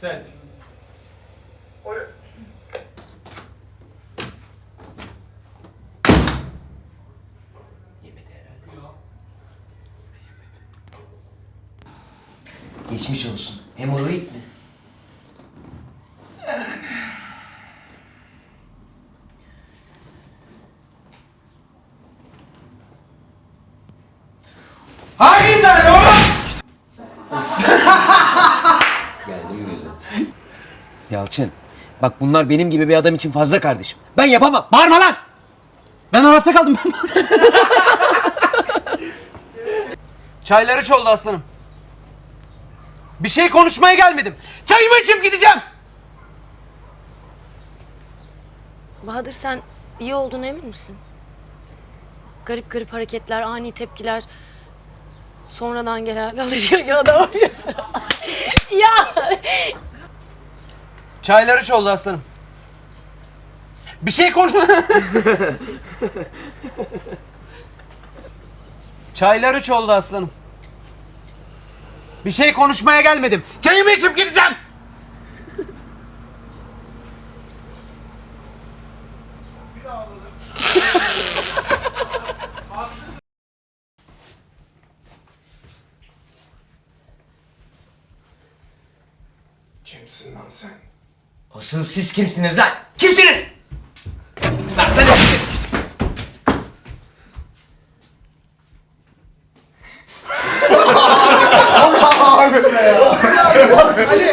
Set. Geçmiş olsun. Hemoroid mi? Hangi sen oğlum? Geldim göze. Yalçın, bak bunlar benim gibi bir adam için fazla kardeşim. Ben yapamam. Bağırma lan! Ben Araf'ta kaldım. Çayları üç oldu aslanım. Bir şey konuşmaya gelmedim. Çayımı içip gideceğim. Bahadır sen iyi olduğuna emin misin? Garip garip hareketler, ani tepkiler. Sonradan gelen alışıyor ya ne yapıyorsun? ya Çaylar üç oldu aslanım. Bir şey konuş... Çaylar üç oldu aslanım. Bir şey konuşmaya gelmedim. Çayımı içip gideceğim. Kimsin lan sen? Asıl siz kimsiniz lan? Kimsiniz? Lan sen kimsin?